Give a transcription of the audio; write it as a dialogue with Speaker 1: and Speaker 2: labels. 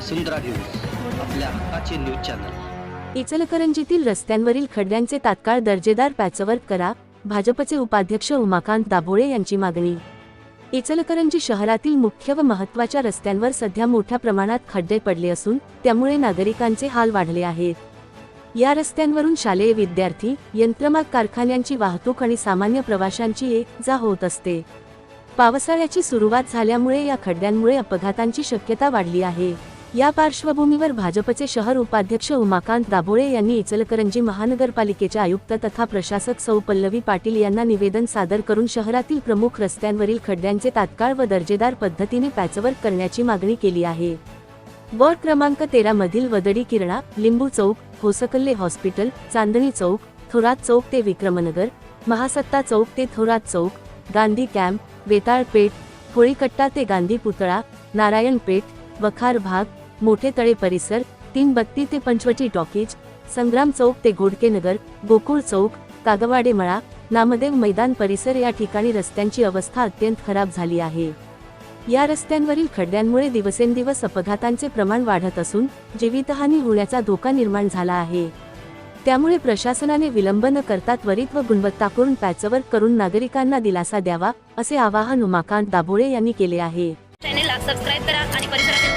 Speaker 1: वसुंधरा news आपल्या हक्काचे news channel.
Speaker 2: इचलकरंजीतील रस्त्यांवरील खड्ड्यांचे तात्काळ दर्जेदार पॅचवर्क करा भाजपचे उपाध्यक्ष उमाकांत दाभोळे यांची मागणी. इचलकरंजी शहरातील मुख्य व महत्त्वाच्या रस्त्यांवर सध्या मोठ्या प्रमाणात खड्डे पडले असून त्यामुळे नागरिकांचे हाल वाढले आहेत. या रस्त्यांवरून शालेय विद्यार्थी यंत्रमाग कारखान्यांची वाहतूक आणि सामान्य प्रवाशांची ये जा होत असते. पावसाळ्याची सुरुवात झाल्यामुळे या खड्ड्यांमुळे अपघातांची शक्यता वाढली आहे. या पार्श्वभूमीवर भाजपचे शहर उपाध्यक्ष उमाकांत दाभोळे यांनी इचलकरंजी महानगरपालिकेचे आयुक्त तथा प्रशासक सौ पल्लवी पाटील यांना निवेदन सादर करून शहरातील प्रमुख रस्त्यांवरील खड्ड्यांचे तात्काळ व दर्जेदार पद्धतीने पॅचवर्क करण्याची मागणी केली आहे. वॉर्ड क्रमांक तेरा मधील वदडी किरणा लिंबू चौक होसकल्ले हॉस्पिटल चांदणी चौक थोरात चौक ते विक्रमनगर महासत्ता चौक ते थोरात चौक गांधी कॅम्प वेताळपेठ होळीकट्टा ते गांधी पुतळा नारायणपेठ वखार भाग मोठे तळे परिसर तीन बत्ती ते पंचवटी टॉकीज संग्राम चौक ते गोडकेनगर गोकुळ चौक कागवाडे मळा नामदेव मैदान परिसर या ठिकाणी रस्त्यांची अवस्था अत्यंत खराब झाली आहे. या रस्त्यांवरील खड्ड्यांमुळे दिवसेंदिवस अपघातांचे प्रमाण वाढत असून जीवितहानी होण्याचा धोका निर्माण झाला आहे. त्यामुळे प्रशासनाने विलंब न करता त्वरित व गुणवत्तापूर्ण पॅचवर करून नागरिकांना दिलासा द्यावा असे आवाहन उमाकांत दाभोळे यांनी केले आहे.
Speaker 3: चॅनेलला सबस्क्राईब करा आणि परिसरातील